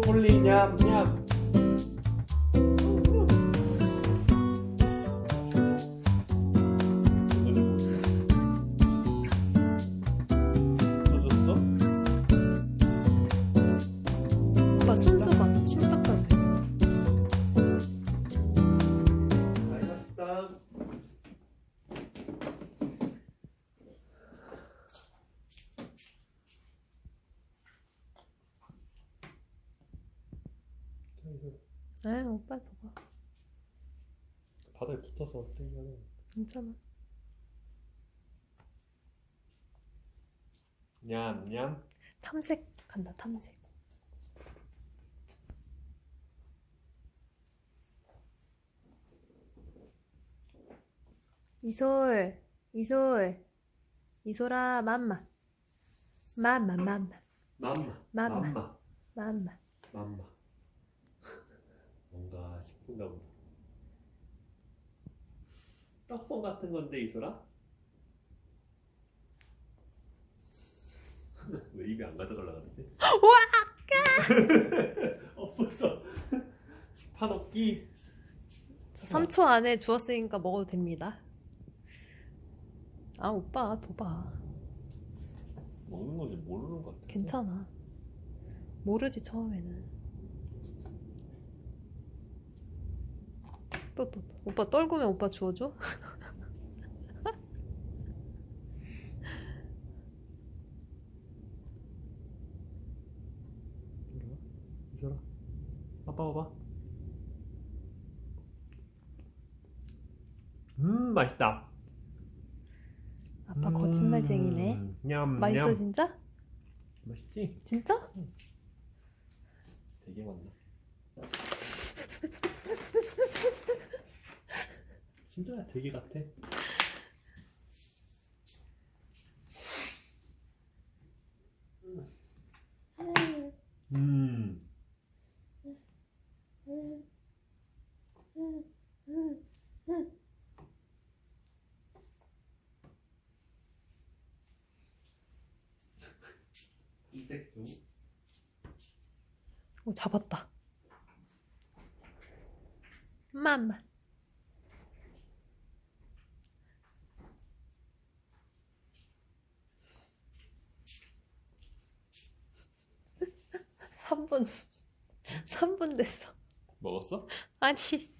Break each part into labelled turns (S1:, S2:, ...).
S1: 브로콜
S2: 에 오빠 저거
S1: 바닥에 붙어서 땡겨는
S2: 괜찮아.
S1: 냠냠.
S2: 탐색한다 탐색. 이솔 이솔 이솔아 맘마 맘마 맘마
S1: 맘마.
S2: 맘마.
S1: 맘마.
S2: 맘마
S1: 싶은가 보다. 떡볶 같은 건데 이소라? 왜 입에 안 가져가려 그러지? 엎었어. 식판 없기.
S2: 저 3초 안에 주었으니까 먹어도 됩니다. 아 오빠 둬봐
S1: 먹는 건지 모르는 것 같아.
S2: 괜찮아 모르지 처음에는 또 또 또. 오빠 떨구면 오빠 주워줘?
S1: 아빠 봐봐. 음 맛있다.
S2: 아빠 거짓말쟁이네
S1: 음, 냠
S2: 맛있어
S1: 냠.
S2: 진짜?
S1: 맛있지?
S2: 진짜?
S1: 되게 많나? 진짜 되게 같아. 음. 이색도
S2: 오 잡았다 맘마 삼분 3분 됐어
S1: 먹었어?
S2: 아니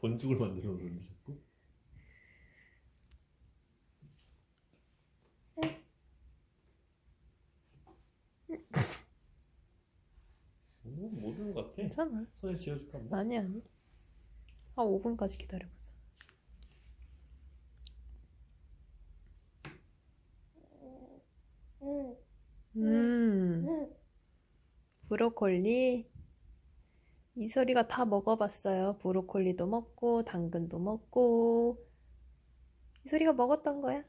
S1: 건죽을 만들어 놓는 자꾸. 뭐 모르는 것 같아.
S2: 괜찮아
S1: 손에 쥐어줄까 뭐?
S2: 아니 아니 아 5분까지 기다려보자 음. 브로콜리. 이 소리가 다 먹어봤어요. 브로콜리도 먹고 당근도 먹고. 이 소리가 먹었던 거야?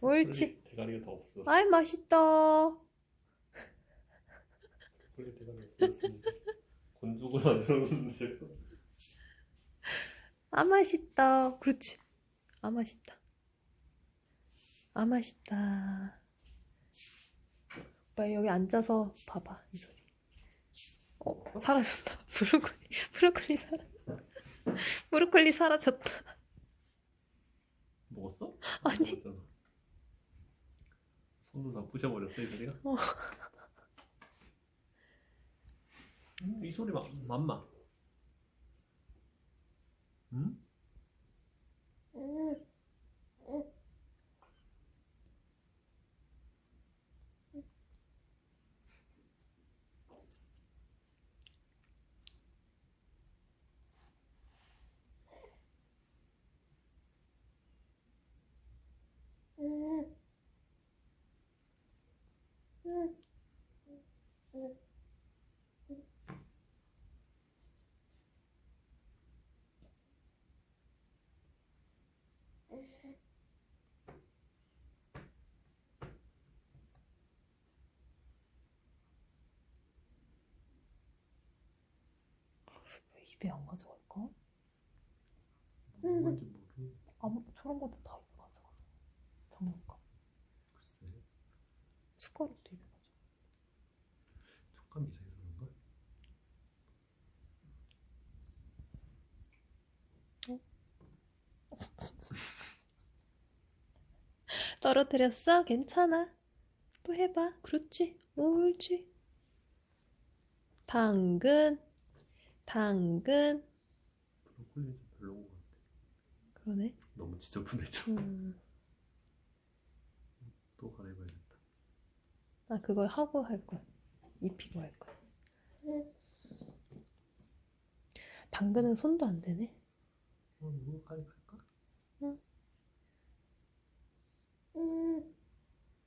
S2: 옳지.
S1: 대가리가 더 없어.
S2: 아이 맛있다.
S1: 원래 대가리 건죽을 만들어 놓는 자꾸.
S2: 아 맛있다. 그렇지. 아 맛있다. 아 맛있다 오빠 여기 앉아서 봐봐 이 소리 어 사라졌다 브로콜리 브로콜리 사라졌다 브로콜리 사라졌다
S1: 먹었어?
S2: 아니.
S1: 먹었잖아. 손으로 다 부셔버렸어 이 소리가?
S2: 어.
S1: 음, 이 소리 마, 맘마. 음?
S2: 왜 입에 안 가져갈까?
S1: 뭔지 모르.
S2: 아무 저런 것도 다 입에 가져가자 장난감
S1: 글쎄.
S2: 숟가락도 입에 맞아.
S1: 촉감이 이상해서 그런가?
S2: 떨어뜨렸어? 괜찮아. 또 해봐. 그렇지. 옳지. 당근, 당근.
S1: 브로콜리 좀 별로인 것 같아.
S2: 그러네.
S1: 너무 지저분해져.
S2: 음.
S1: 또 갈아입어야겠다.
S2: 아, 그거 하고 할 거야. 입히고 할 거야. 당근은 손도 안 되네.
S1: 어, 이거 갈아입을까?
S2: 응.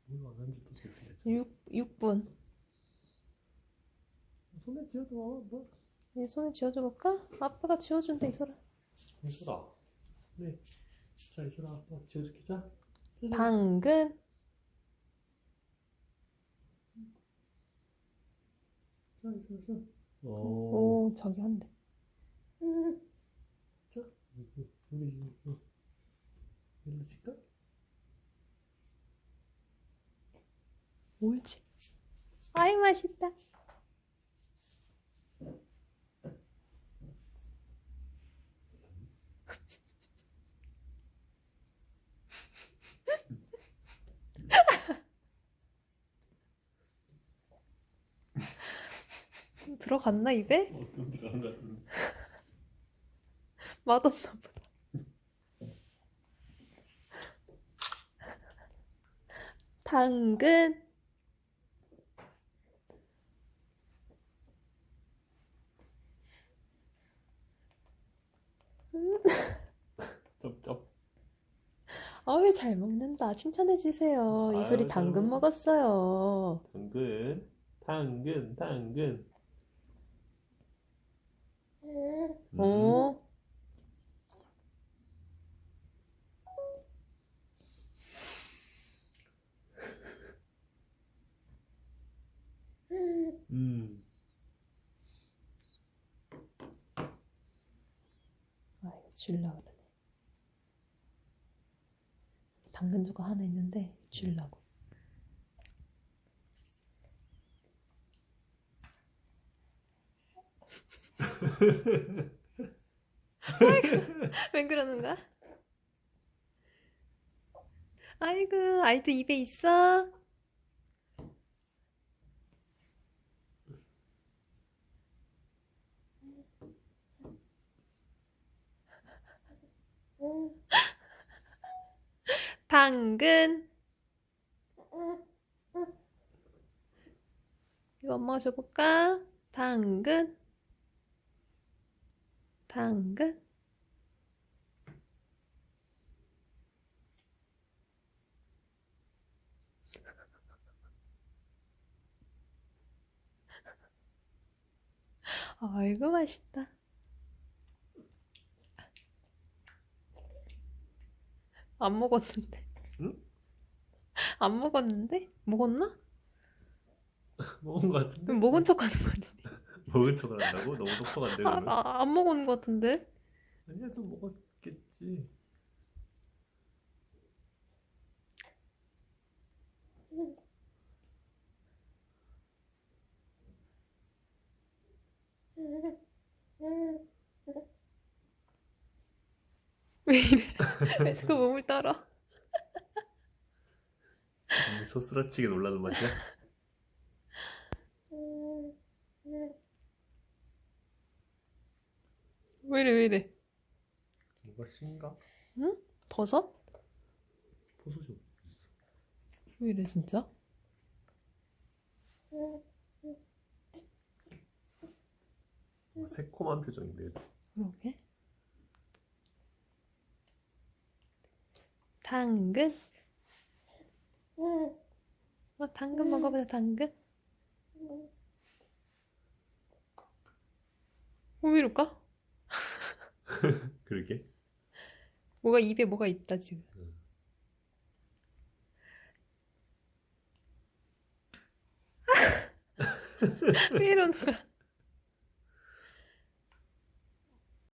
S1: 이거 안 한지 또 됐어.
S2: 6, 6분.
S1: 손에 쥐어줘. 너.
S2: 이 손에 쥐어줘 볼까? 아빠가 쥐어준대, 이소라.
S1: 이소라. 네. 자, 이소라 아빠 쥐어줄게. 자. 짜잔.
S2: 당근,
S1: 자, 이소라, 자. 오.
S2: 오, 저기 한대.
S1: 자, 우리 우리 이거 일로 칠까?
S2: 옳지. 아이, 맛있다. 들어갔나 입에?
S1: 어, 좀 들어간 것 같은데.
S2: 맛없나 보다. 당근,
S1: 쩝쩝.
S2: 어이 잘 먹는다. 칭찬해 주세요. 이
S1: 아유,
S2: 소리
S1: 잘
S2: 당근
S1: 먹-
S2: 먹었어요.
S1: 당근, 당근, 당근. 음.
S2: 어?
S1: 음.
S2: 아, 이거 줄라 그러네. 당근 조각 하나 있는데 줄라고. 왜 그러는 거야? 아이고, 아이도 입에 있어? 당근. 이거 엄마가 줘볼까? 당근. 당근. 아이고, 맛있다. 안 먹었는데.
S1: 응?
S2: 안 먹었는데? 먹었나?
S1: 먹은 것 같은데?
S2: 먹은 척 하는 거 같은데.
S1: 먹은 척을 한다고? 너무 똑똑한데
S2: 아,
S1: 그러면?
S2: 아, 안 먹은 거 같은데?
S1: 아니야 좀 먹었겠지
S2: 왜 이래? 왜 자꾸 몸을 떨어?
S1: 이 소스라치게 놀라는 맛이야?
S2: 왜 이래, 왜 이래?
S1: 이거 신가?
S2: 버섯?
S1: 버섯이 어디 있어?
S2: 왜 이래, 진짜?
S1: 어, 새콤한 표정인데 그치?
S2: 그러게. 당근? 어, 당근 먹어보자, 당근. 어, 왜 이럴까?
S1: 그러게
S2: 뭐가 입에 뭐가 있다, 지금.
S1: 응.
S2: 왜 이러는 거야?